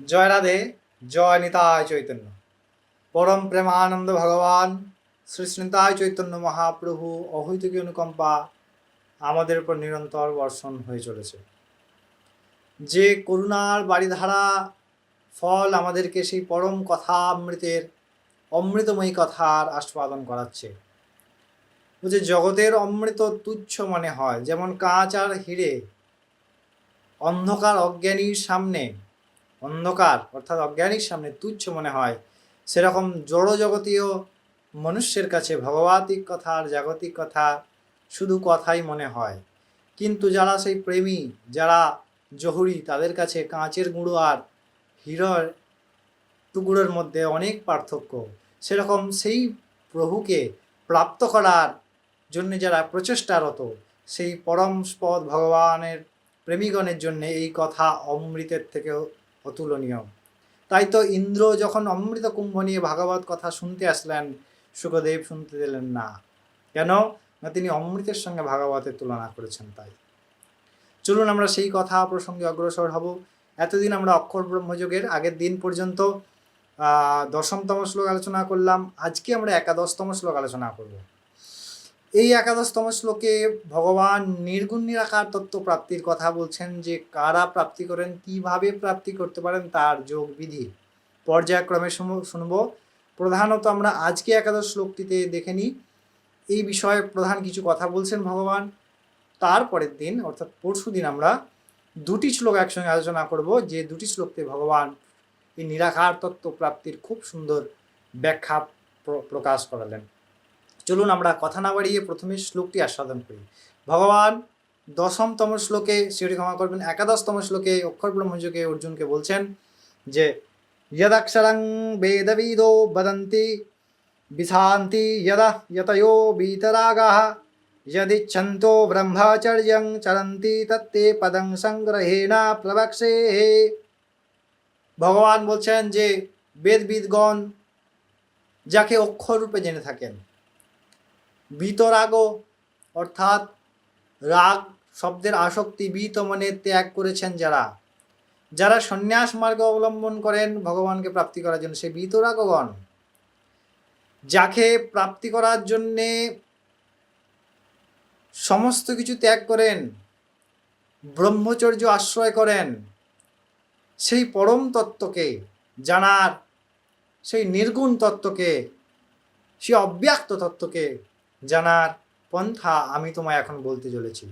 জয় রাধে জয় নিতায় চৈতন্য। পরম প্রেমানন্দ ভগবান শ্রী শ্রীতায় চৈতন্য মহাপ্রভু অহৈতুকী অনুকম্পা আমাদের উপর নিরন্তর বর্ষণ হয়ে চলেছে। যে করুণার বাড়িধারা ফল আমাদেরকে সেই পরম কথা অমৃতের অমৃতময়ী কথার আস্বাদন করাচ্ছে। বলছে জগতের অমৃত তুচ্ছ মনে হয়, যেমন কাঁচ আর হিরে, অন্ধকার অজ্ঞানীর সামনে অন্ধকার, অর্থাৎ অজ্ঞানীর সামনে তুচ্ছ মনে হয়। সেরকম জড় জগতীয় মনুষ্যের কাছে ভগবাতিক কথা আর জাগতিক কথা শুধু কথাই মনে হয়। কিন্তু যারা সেই প্রেমী, যারা জহুরি, তাদের কাছে কাঁচের গুঁড়ো আর হীরর টুকরোর মধ্যে অনেক পার্থক্য। সেরকম সেই প্রভুকে প্রাপ্ত করার জন্য যারা প্রচেষ্টারত, সেই পরম পদ ভগবানের প্রেমীগণের জন্য এই কথা অমৃতের থেকেও অতুলনীয়। তাই তো ইন্দ্র যখন অমৃত কুম্ভ নিয়ে ভাগবত কথা শুনতে আসলেন, সুখদেব শুনতে দিলেন না। কেন? না তিনি অমৃতের সঙ্গে ভাগবতের তুলনা করেছেন তাই। চলুন আমরা সেই কথা প্রসঙ্গে অগ্রসর হব। এতদিন আমরা অক্ষর ব্রহ্মযোগের আগের দিন পর্যন্ত দশমতম শ্লোক আলোচনা করলাম। আজকে আমরা একাদশতম শ্লোক আলোচনা করব। এই একাদশতম শ্লোকে ভগবান নির্গুণ নিরাকার তত্ত্ব প্রাপ্তির কথা বলছেন যে কারা প্রাপ্তি করেন, কীভাবে প্রাপ্তি করতে পারেন তার যোগ বিধি পর্যায়ক্রমে শুনব- প্রধানত আমরা আজকে একাদশ শ্লোকটিতে দেখে নিই। এই বিষয়ে প্রধান কিছু কথা বলছেন ভগবান। তারপরের দিন, অর্থাৎ পরশু দিন আমরা দুটি শ্লোক একসঙ্গে আলোচনা করব, যে দুটি শ্লোকতে ভগবান এই নিরাকার তত্ত্ব প্রাপ্তির খুব সুন্দর ব্যাখ্যা প্র- প্রকাশ করালেন। চলুন আমরা কথা না বাড়িয়ে প্রথমে শ্লোকটি আস্বাদন করি। ভগবান দশমতম শ্লোকে সেটি ক্ষমা করবেন। একাদশতম শ্লোকে অক্ষর ব্রহ্মযোগে অর্জুনকে বলছেন যে, যদাক্ষরং বেদবিদো বদন্তি, বিশান্তি যদা যতয়ো বিতরাগা यदिच्छन्तो ব্রহ্মাচর্যং চরন্তি তত্তে পদং সংগ্রহেণা প্রবক্ষে। ভগবান বলছেন যে, বেদবিদগণ যাকে অক্ষররূপে জেনে থাকেন বিতরাগ, অর্থাৎ রাগ শব্দের আসক্তি বিত মনে ত্যাগ করেছেন যারা। যারা সন্ন্যাস মার্গ অবলম্বন করেন, ভগবানকে প্রাপ্তি করার জন্য সে বিতরাগগণ। যাকে প্রাপ্তি করার জন্যে সমস্ত কিছু ত্যাগ করেন, ব্রহ্মচর্য আশ্রয় করেন, সেই পরম তত্ত্বকে জানার, সেই নির্গুণ তত্ত্বকে, সেই অব্যক্ত তত্ত্বকে জানার পন্থা আমি তোমায় এখন বলতে চলেছি।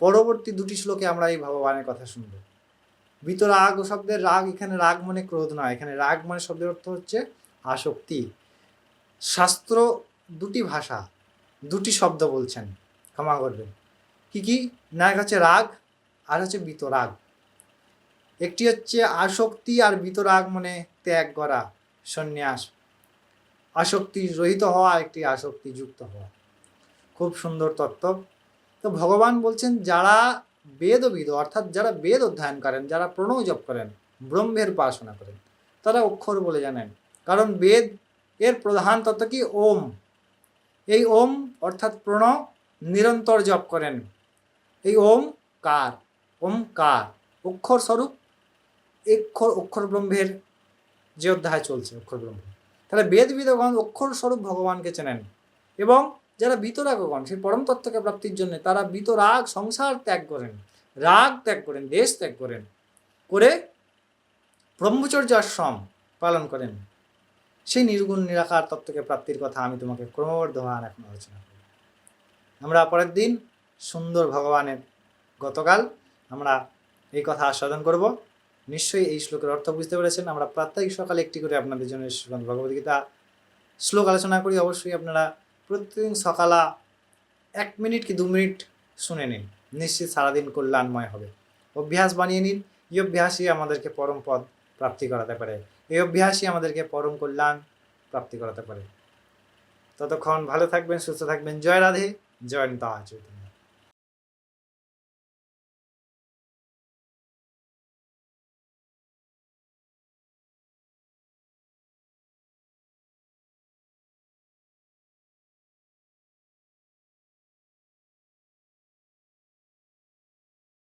পরবর্তী দুটি শ্লোকে আমরা এই ভগবানের কথা শুনব। বিতরাগ শব্দের রাগ এখানে রাগ মানে ক্রোধ নয়, এখানে রাগ মানে শব্দের অর্থ হচ্ছে আসক্তি। শাস্ত্র দুটি ভাষা, দুটি শব্দ বলছেন, ক্ষমা করবেন কি কি? না, এক হচ্ছে রাগ, আর হচ্ছে বিতরাগ। একটি হচ্ছে আসক্তি আর বিতরাগ মানে ত্যাগ করা, সন্ন্যাস আসক্তি রহিত হওয়া, একটি আসক্তি যুক্ত হওয়া। খুব সুন্দর তত্ত্ব। তো ভগবান বলছেন, যারা বেদবিদ, অর্থাৎ যারা বেদ অধ্যয়ন করেন, যারা প্রণব জপ করেন, ব্রহ্মের উপাসনা করেন, তারা অক্ষর বলে জানেন। কারণ বেদ এর প্রধান তত্ত্ব কি? ওম। এই ওম অর্থাৎ প্রণব নিরন্তর জপ করেন। এই ওম কার? ওম কার? অক্ষর স্বরূপ অক্ষর অক্ষর ব্রহ্মের যে অধ্যায় চলছে, অক্ষর ব্রহ্ম। তাহলে বেদ বিদগণ অক্ষর স্বরূপ ভগবানকে চেনেন। এবং যারা বিতরাগগণ, সেই পরম তত্ত্বকে প্রাপ্তির জন্য তারা বিতরাগ সংসার ত্যাগ করেন, রাগ ত্যাগ করেন, দেশ ত্যাগ করেন, করে ব্রহ্মচর্য আশ্রম পালন করেন। সেই নির্গুণ নিরাকার তত্ত্বকে প্রাপ্তির কথা আমি তোমাকে ক্রমবর্ধমান এখন আলোচনা করি। আমরা পরের দিন সুন্দর ভগবানের গতকাল আমরা এই কথা আস্বাদন করব। নিশ্চয়ই এই শ্লোকের অর্থ বুঝতে পেরেছেন। আমরা প্রাত্যহিক সকালে একটি করে আপনাদের জন্য শ্রীমদ্ ভগবদ্গীতা শ্লোক আলোচনা করি। অবশ্যই আপনারা প্রতিদিন সকালা এক মিনিট কি দু মিনিট শুনে নিন। নিশ্চিত সারাদিন কল্যাণময় হবে। অভ্যাস বানিয়ে নিন। এই অভ্যাসই আমাদেরকে পরম পদ প্রাপ্তি করাতে পারে। এই অভ্যাসই আমাদেরকে পরম কল্যাণ প্রাপ্তি করাতে পারে। ততক্ষণ ভালো থাকবেন, সুস্থ থাকবেন। জয় রাধে, জয় নিতা চৈতন্য।